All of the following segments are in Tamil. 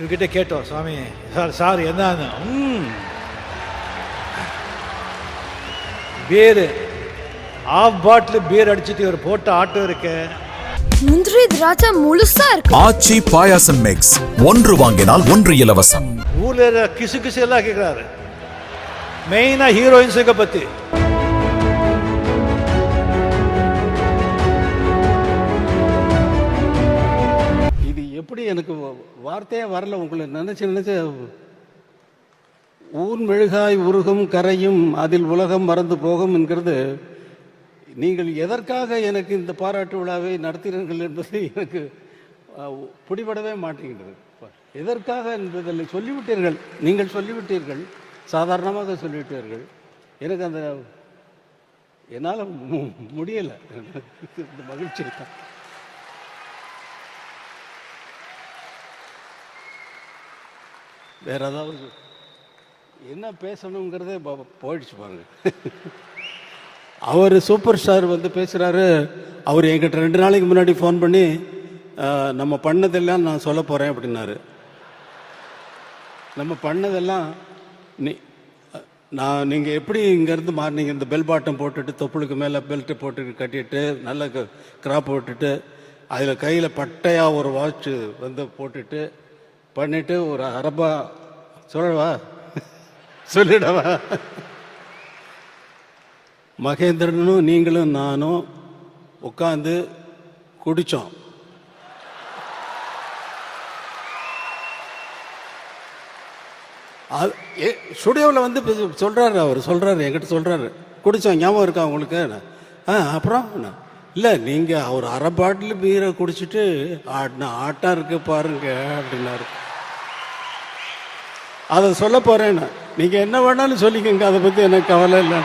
இவர்கிட்ட கேட்டோம் சுவாமி சார் சார் என்னன்னு? ம். பீர் ஆஃப் பாட்டில் பீர் அடிச்சிட்டு இவர் போட்ட ஆட்டோ இருக்கு. முந்திரி திராட்சை முழுசா இருக்கு. ஆச்சி பாயாசம் மிக்ஸ் ஒன்று வாங்கினால் ஒன்று இலவசம். ஊர்ல கிசு கிசு எல்லாம் கேட்குறாரு மெயினா ஹீரோயின்ஸுங்க பத்தி. எனக்கு வ- வார்த்தையே வரல உங்களை. நினைச்சு நினைச்சு ஊன் மெழுகாய் உருகும் கரையும் அதில் உலகம் மறந்து போகும் என்கிறது. நீங்கள் எதற்காக எனக்கு இந்த பாராட்டு விழாவை நடத்தினீர்கள் என்பது எனக்கு பிடிபடவே மாட்டேங்கிறது எதற்காக என்பதில் சொல்லிவிட்டீர்கள். நீங்கள் சொல்லிவிட்டீர்கள். சாதாரணமாக சொல்லிவிட்டீர்கள். எனக்கு அந்த என்னால் முடியலை. இந்த மகிழ்ச்சி தான். வேறு ஏதாவது என்ன பேசணுங்கிறதே போயிடுச்சு பாருங்க. அவர் சூப்பர் ஸ்டார் வந்து பேசுகிறாரு அவர் என்கிட்ட ரெண்டு நாளைக்கு முன்னாடி ஃபோன் பண்ணி நம்ம பண்ணதெல்லாம் நான் சொல்ல போகிறேன் அப்படின்னாரு. நம்ம பண்ணதெல்லாம் நீ நான் நீங்கள் எப்படி இங்கேருந்து மாறினீங்க? இந்த பெல் பாட்டம் போட்டுட்டு தொப்புளுக்கு மேலே பெல்ட்டு போட்டு கட்டிட்டு நல்ல கிராப் போட்டுட்டு அதில் கையில் பட்டையாக ஒரு வாட்ச் வந்து போட்டுட்டு பண்ணிட்டு ஒரு அரபா சொல்லவா? சொல்லிடவா? மகேந்திரனும் நீங்களும் நானும் உட்காந்து குடித்தோம் அது ஸ்டுடியோவில் வந்து சொல்கிறாரு அவர் சொல்கிறாரு என்கிட்ட சொல்கிறாரு குடித்தோம் ஞாபகம் இருக்கா உங்களுக்கு? ஆ அப்புறம் இல்லை நீங்கள் அவர் அரை பாட்டில் பீரை குடிச்சிட்டு ஆடின ஆட்டம் இருக்குது பாருங்க அப்படின்னாரு. அதை சொல்ல போறேன் நீங்க என்ன வேணாலும் சொல்லிக்கங்க அதை பத்தி எனக்கு கவலை இல்லை.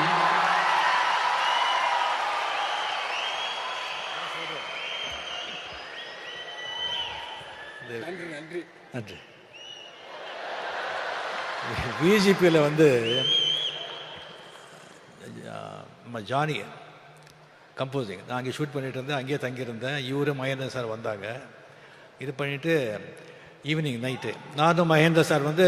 நன்றி. பிஜேபியில் வந்து நம்ம ஜானி கம்போசிங் நான் அங்கே ஷூட் பண்ணிட்டு இருந்தேன் அங்கேயே தங்கியிருந்தேன். இவரு மகேந்திர சார் வந்தாங்க. இது பண்ணிவிட்டு ஈவினிங் நைட்டு நானும் மகேந்திர சார் வந்து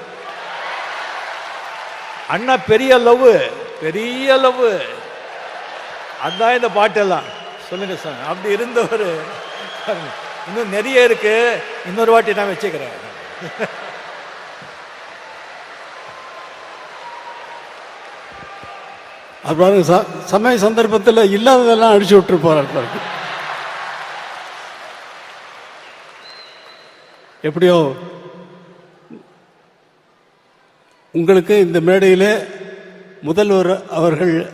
அண்ணா பெரிய லவ் பெரிய லவ். அதான் இந்த பாட்டெல்லாம். சொல்லுங்க சார் அப்படி இருந்தவர் இன்னும் நிறைய இருக்கு. இன்னொரு வாட்டி நான் வச்சுக்கிறேன். அப்புறம் சமய சந்தர்ப்பத்தில் இல்லாததெல்லாம் அடிச்சு விட்டு போறாரு எப்படியோ உங்களுக்கு இந்த மேடையில் முதல்வர் அவர்கள்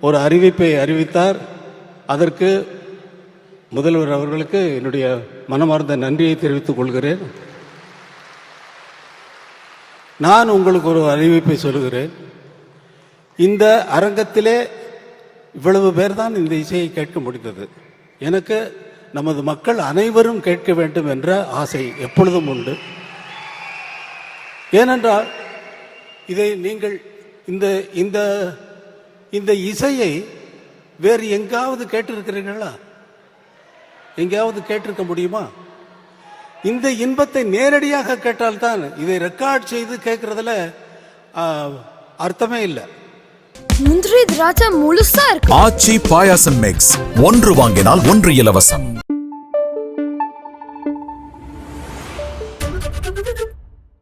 ஒரு அறிவிப்பை அறிவித்தார். அதற்கு முதல்வர் அவர்களுக்கு என்னுடைய மனமார்ந்த நன்றியை தெரிவித்துக் கொள்கிறேன். நான் உங்களுக்கு ஒரு அறிவிப்பை சொல்கிறேன். இந்த அரங்கத்திலே இவ்வளவு பேர் தான் இந்த இசையை கேட்க முடிந்தது. எனக்கு நமது மக்கள் அனைவரும் கேட்க வேண்டும் என்ற ஆசை எப்பொழுதும் உண்டு. ஏனென்றால் இதை நீங்கள் இந்த இந்த இந்த இசையை வேறு எங்காவது கேட்டிருக்கிறீர்களா? எங்கேயாவது கேட்டிருக்க முடியுமா? இந்த இன்பத்தை நேரடியாக கேட்டால்தான் இதை ரெக்கார்ட் செய்து கேட்கறதுல அர்த்தமே இல்லை. முந்திரி திராட்சை முழுசா இருக்கு. ஆச்சி பாயாசம் மிக்ஸ் ஒன்று வாங்கினால் ஒன்று இலவசம்.